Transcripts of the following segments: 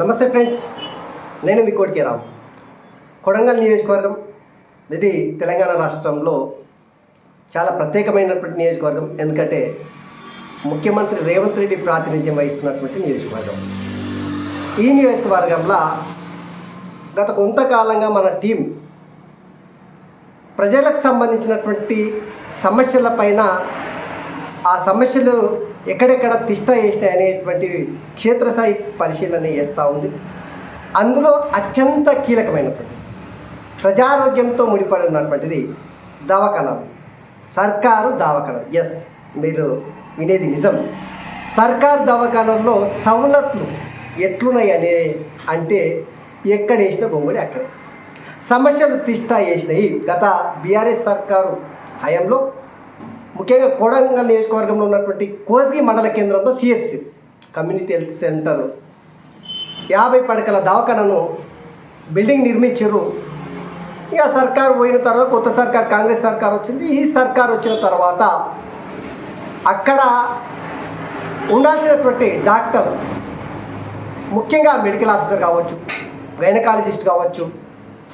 నమస్తే ఫ్రెండ్స్ నేను మీ కోటికే రామ్. కొడంగల్ నియోజకవర్గం ఇది తెలంగాణ రాష్ట్రంలో చాలా ప్రత్యేకమైనటువంటి నియోజకవర్గం. ఎందుకంటే ముఖ్యమంత్రి రేవంత్ రెడ్డి ప్రాతినిధ్యం వహిస్తున్నటువంటి నియోజకవర్గం. ఈ నియోజకవర్గంలో గత కొంతకాలంగా మన టీం ప్రజలకు సంబంధించినటువంటి సమస్యలపైన ఆ సమస్యలు ఎక్కడెక్కడ తిష్ట వేసినాయి అనేటువంటి క్షేత్రస్థాయి పరిశీలన చేస్తూ ఉంది. అందులో అత్యంత కీలకమైనటువంటి ప్రజారోగ్యంతో ముడిపడి ఉన్నటువంటిది దవాఖానాలు సర్కారు దవాఖానాలు ఎస్ మీరు వినేది నిజం. సర్కారు దవాఖానాల్లో సవలతులు ఎట్లున్నాయి అనే అంటే ఎక్కడ వేసిన గొంగుడి అక్కడ. సమస్యలు తిష్ట వేసినాయి. గత బీఆర్ఎస్ సర్కారు హయాంలో ముఖ్యంగా కోడంగల్ నియోజకవర్గంలో ఉన్నటువంటి కోసిగి మండల కేంద్రంలో సిహెచ్సి కమ్యూనిటీ హెల్త్ సెంటర్ యాభై పడకల దవాఖానను బిల్డింగ్ నిర్మించారు. ఇక సర్కారు పోయిన తర్వాత కొత్త సర్కార్ కాంగ్రెస్ సర్కార్ వచ్చింది. ఈ సర్కార్ వచ్చిన తర్వాత అక్కడ ఉండాల్సినటువంటి డాక్టర్ ముఖ్యంగా మెడికల్ ఆఫీసర్ కావచ్చు గైనకాలజిస్ట్ కావచ్చు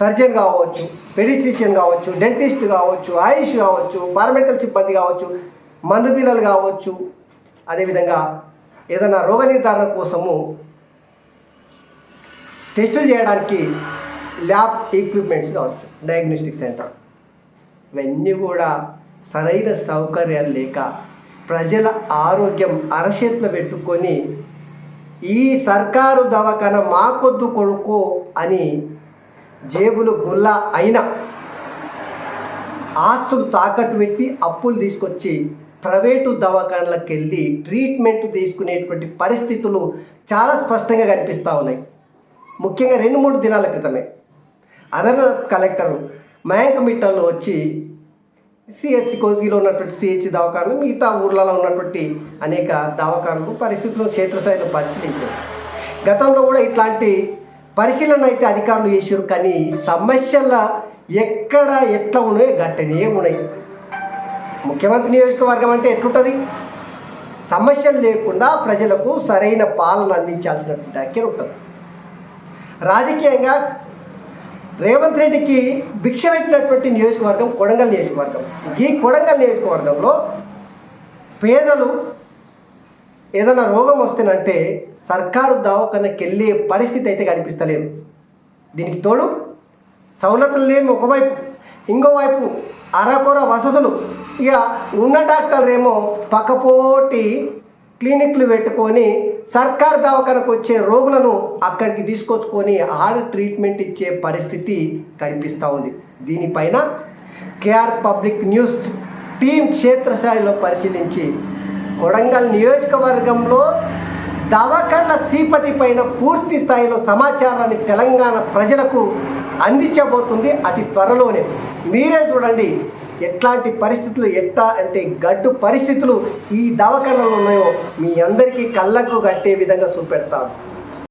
సర్జన్ కావచ్చు పెడిస్ట్రిషియన్ కావచ్చు డెంటిస్ట్ కావచ్చు ఆయుష్ కావచ్చు పారామెడికల్ సిబ్బంది కావచ్చు మందు పిల్లలు కావచ్చు. అదేవిధంగా ఏదైనా రోగ నిర్ధారణ కోసము టెస్టులు చేయడానికి ల్యాబ్ ఎక్విప్మెంట్స్ కావచ్చు డయాగ్నోస్టిక్ సెంటర్ ఇవన్నీ కూడా సరైన సౌకర్యాలు లేక ప్రజల ఆరోగ్యం అరచేతిలో పెట్టుకొని ఈ సర్కారు దవాఖాన మాకొద్దు కొడుకో అని జేబులు గుల్ల అయిన ఆస్తులు తాకట్టు పెట్టి అప్పులు తీసుకొచ్చి ప్రైవేటు దవాఖానలకు వెళ్ళి ట్రీట్మెంట్ తీసుకునేటువంటి పరిస్థితులు చాలా స్పష్టంగా కనిపిస్తూ ఉన్నాయి. ముఖ్యంగా రెండు మూడు దినాల క్రితమే. అదన కలెక్టర్ మయాంక్ మిట్టల్లో వచ్చి సిహెచ్సి కోసిలో ఉన్నటువంటి సిహెచ్సి దవాఖానలు మిగతా ఊర్లలో ఉన్నటువంటి అనేక దవాఖానలు పరిస్థితులను క్షేత్రస్థాయిలో పరిశీలించారు. గతంలో కూడా ఇట్లాంటి పరిశీలన అయితే అధికారులు చేసారు కానీ సమస్యల ఎక్కడ ఎట్లా ఉన్నాయో గట్టనే ఉన్నాయి. ముఖ్యమంత్రి నియోజకవర్గం అంటే ఎట్లుంటుంది? సమస్యలు లేకుండా ప్రజలకు సరైన పాలన అందించాల్సినటువంటి అక్కర ఉంటుంది. రాజకీయంగా రేవంత్ రెడ్డికి భిక్ష పెట్టినటువంటి నియోజకవర్గం కొడంగల్ నియోజకవర్గం. ఈ కొడంగల్ నియోజకవర్గంలో పేదలు ఏదైనా రోగం వస్తేనంటే సర్కారు దవాఖానకి వెళ్ళే పరిస్థితి అయితే కనిపిస్తలేదు. దీనికి తోడు సవలతులు లేని ఒకవైపు ఇంకోవైపు అరకొర వసతులు. ఇక ఉన్న డాక్టర్ ఏమో పక్కపోటి క్లినిక్లు పెట్టుకొని సర్కార్ దవాఖానకు వచ్చే రోగులను అక్కడికి తీసుకొచ్చుకొని ఆడ ట్రీట్మెంట్ ఇచ్చే పరిస్థితి కనిపిస్తూ ఉంది. దీనిపైన కేఆర్ పబ్లిక్ న్యూస్ టీం క్షేత్రస్థాయిలో పరిశీలించి కొడంగల్ నియోజకవర్గంలో దవాఖాన్ల సీపతి పైన పూర్తి స్థాయిలో సమాచారాన్ని తెలంగాణ ప్రజలకు అందించబోతుంది అతి త్వరలోనే. మీరే చూడండి ఎట్లాంటి పరిస్థితులు ఎట్లా అంటే గడ్డు పరిస్థితులు ఈ దవాఖానలో ఉన్నాయో మీ అందరికీ కళ్ళకు కట్టే విధంగా చూపెడతాను.